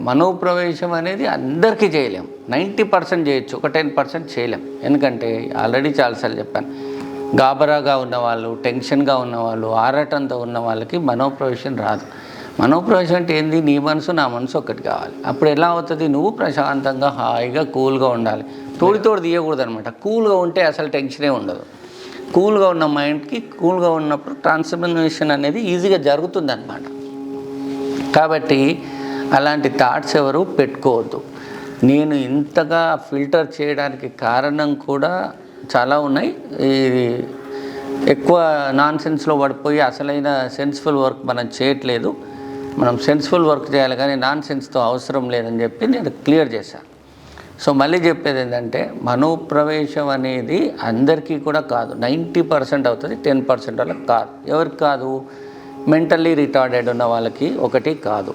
మనోప్రవేశం అనేది అందరికీ చేయలేం. నైంటీ పర్సెంట్ చేయొచ్చు ఒక టెన్ పర్సెంట్ చేయలేం. ఎందుకంటే ఆల్రెడీ చాలాసార్లు చెప్పాను గాబరాగా ఉన్నవాళ్ళు టెన్షన్గా ఉన్నవాళ్ళు ఆరాటంతో ఉన్న వాళ్ళకి మనోప్రవేశం రాదు. మనోప్రవేశం అంటే ఏంది? నీ మనసు నా మనసు ఒకటి కావాలి. అప్పుడు ఎలా అవుతుంది? నువ్వు ప్రశాంతంగా హాయిగా కూల్గా ఉండాలి. తోడి తోడు తీయకూడదు అనమాట కూల్గా ఉంటే అసలు టెన్షనే ఉండదు. కూల్గా ఉన్న మైండ్కి కూల్గా ఉన్నప్పుడు ట్రాన్స్ఫర్మేషన్ అనేది ఈజీగా జరుగుతుంది అనమాట కాబట్టి అలాంటి థాట్స్ ఎవరు పెట్టుకోవద్దు. నేను ఇంతగా ఫిల్టర్ చేయడానికి కారణం కూడా చాలా ఉన్నాయి. ఇది ఎక్కువ నాన్ సెన్స్లో పడిపోయి అసలైన సెన్స్ఫుల్ వర్క్ మనం చేయట్లేదు. మనం సెన్స్ఫుల్ వర్క్ చేయాలి కానీ నాన్ సెన్స్తో అవసరం లేదని చెప్పి నేను క్లియర్ చేశాను సో మళ్ళీ చెప్పేది ఏంటంటే మనోప్రవేశం అనేది అందరికీ కూడా కాదు. నైంటీ పర్సెంట్ అవుతుంది టెన్ పర్సెంట్ వాళ్ళకి కాదు. ఎవరికి కాదు? మెంటల్లీ రిటార్డెడ్ ఉన్న వాళ్ళకి ఒకటి కాదు.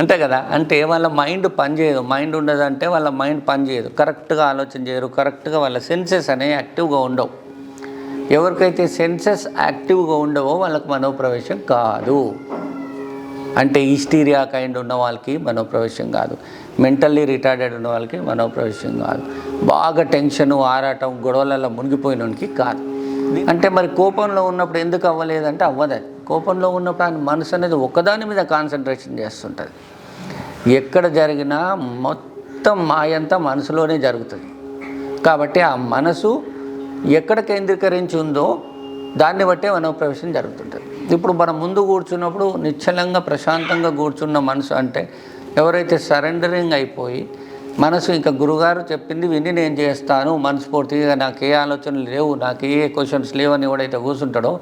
అంతే కదా? అంటే వాళ్ళ మైండ్ పనిచేయదు మైండ్ ఉండదంటే వాళ్ళ మైండ్ పనిచేయదు కరెక్ట్గా ఆలోచన చేయరు. కరెక్ట్గా వాళ్ళ సెన్సెస్ అనేవి యాక్టివ్గా ఉండవు. ఎవరికైతే సెన్సెస్ యాక్టివ్గా ఉండవో వాళ్ళకి మనోప్రవేశం కాదు. అంటే ఈస్టీరియా కైండ్ ఉన్న వాళ్ళకి మనోప్రవేశం కాదు. మెంటల్లీ రిటార్డెడ్ ఉన్న వాళ్ళకి మనోప్రవేశం కాదు. బాగా టెన్షన్ ఆరాటం గొడవలలో మునిగిపోయినోనికి కాదు. అంటే మరి కోపంలో ఉన్నప్పుడు ఎందుకు అవ్వలేదంటే అవ్వదు అది. కోపంలో ఉన్నప్పుడు ఆయన మనసు అనేది ఒకదాని మీద కాన్సన్ట్రేషన్ చేస్తుంటుంది. ఎక్కడ జరిగినా మొత్తం మాయంతా మనసులోనే జరుగుతుంది. కాబట్టి ఆ మనసు ఎక్కడ కేంద్రీకరించి ఉందో దాన్ని బట్టే మనోప్రవేశం జరుగుతుంటుంది. ఇప్పుడు మనం ముందు కూర్చున్నప్పుడు నిశ్చలంగా ప్రశాంతంగా కూర్చున్న మనసు అంటే ఎవరైతే సరెండరింగ్ అయిపోయి మనసు ఇంకా గురుగారు చెప్పింది విని నేను చేస్తాను మనస్ఫూర్తిగా నాకు ఏ ఆలోచనలు లేవు నాకు ఏ క్వశ్చన్స్ లేవని ఎవడైతే కూర్చుంటాడో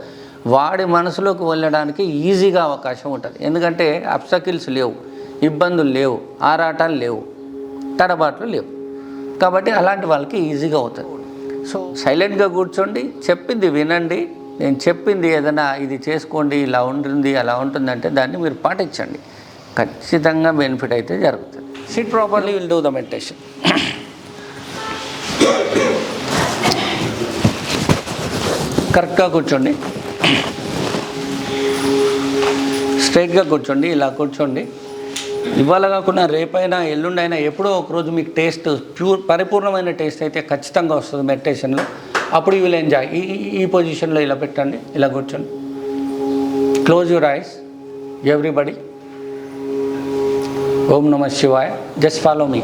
వాడి మనసులోకి వెళ్ళడానికి ఈజీగా అవకాశం ఉంటుంది. ఎందుకంటే అప్సకిల్స్ లేవు ఇబ్బందులు లేవు ఆరాటాలు లేవు తడబాట్లు లేవు. కాబట్టి అలాంటి వాళ్ళకి ఈజీగా అవుతుంది. సో సైలెంట్గా కూర్చోండి చెప్పింది వినండి. నేను చెప్పింది ఏదైనా ఇది చేసుకోండి ఇలా ఉంటుంది అలా ఉంటుంది అంటే దాన్ని మీరు పాటించండి. ఖచ్చితంగా బెనిఫిట్ అయితే జరుగుతుంది. Sit properly will do the meditation కరెక్ట్గా కూర్చోండి. స్ట్రైట్గా కూర్చోండి ఇలా కూర్చోండి. ఇవాళ కాకుండా రేపైనా ఎల్లుండైనా ఎప్పుడో ఒకరోజు మీకు టేస్ట్ ప్యూర్ పరిపూర్ణమైన టేస్ట్ అయితే ఖచ్చితంగా వస్తుంది మెడిటేషన్లో. అప్పుడు యూ విల్ ఎంజాయ్ ఈ ఈ- పొజిషన్లో ఇలా పెట్టండి ఇలా కూర్చోండి. క్లోజ్ యువర్ ఐస్ ఎవ్రీబడి ఓం నమ శివాయ. Just follow me